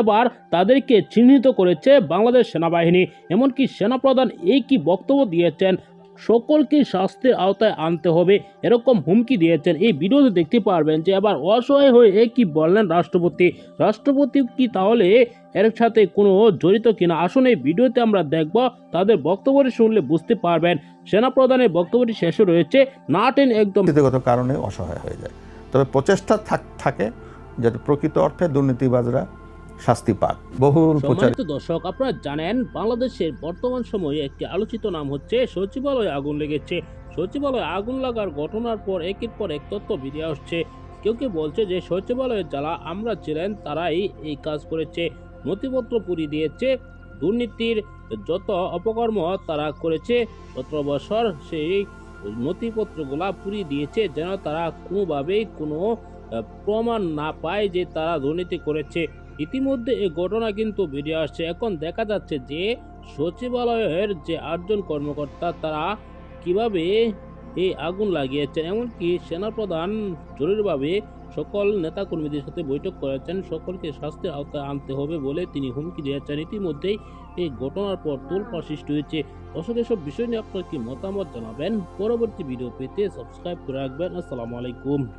এবার তাদেরকে চিহ্নিত করেছে বাংলাদেশ সেনাবাহিনী। এমনকি সেনাপ্রধান এই কি বক্তব্য দিয়েছেন, সকলকে শাস্তির আওতায় আনতে হবে, এরকম হুমকি দিয়েছেন। এই ভিডিওতে দেখতে পারবেন যে এবার অসহায় হয়ে এ কি বললেন রাষ্ট্রপতি। রাষ্ট্রপতি কি তাহলে এর সাথে কোনো জড়িত কিনা? আসুন এই ভিডিওতে আমরা দেখব, তাদের বক্তব্যটি শুনলে বুঝতে পারবেন। সেনাপ্রধানের বক্তব্যটি শেষে রয়েছে নাট এন একদম কারণে অসহায় হয়ে যায়। তবে প্রচেষ্টা থাকে, যাতে প্রকৃত অর্থে দুর্নীতিবাজরা শাস্তি পাক। বহুল প্রচারিত দর্শক আপনারা জানেন বাংলাদেশের বর্তমান সময়ে একটি আলোচিত নাম হচ্ছে সচিবালয়ে আগুন লেগেছে। সচিবালয়ে আগুন লাগার ঘটনার পর একের পর এক তথ্য বেরিয়ে আসছে। কেউ কেউ বলছে যে সচিবালয়ে যারা আমরা ছিলেন তারাই এই কাজ করেছে। নথিপত্র পুরিয়ে দিয়েছে। দুর্নীতির যত অপকর্ম তারা করেছে সতেরো বছর সেই নথিপত্রগুলা পুরিয়ে দিয়েছে যেন তারা কোনোভাবেই কোনো প্রমাণ না পায় যে তারা দুর্নীতি করেছে। ইতিমধ্যে এই ঘটনা কিন্তু বেরিয়ে আসছে। এখন দেখা যাচ্ছে যে সচিবালয়ের যে আটজন কর্মকর্তা, তারা কীভাবে এই আগুন লাগিয়েছেন, এমনকি সেনাপ্রধান জরুরিভাবে সকল নেতাকর্মীদের সাথে বৈঠক করেছেন। সকলকে স্বাস্থ্যের আওতায় আনতে হবে বলে তিনি হুমকি দিয়েছেন। ইতিমধ্যেই এই ঘটনার পর তোলপাড় সৃষ্টি হয়েছে। দর্শক, এসব বিষয় নিয়ে আপনার কি মতামত জানাবেন? পরবর্তী ভিডিও পেতে সাবস্ক্রাইব করে রাখবেন। আসসালামু আলাইকুম।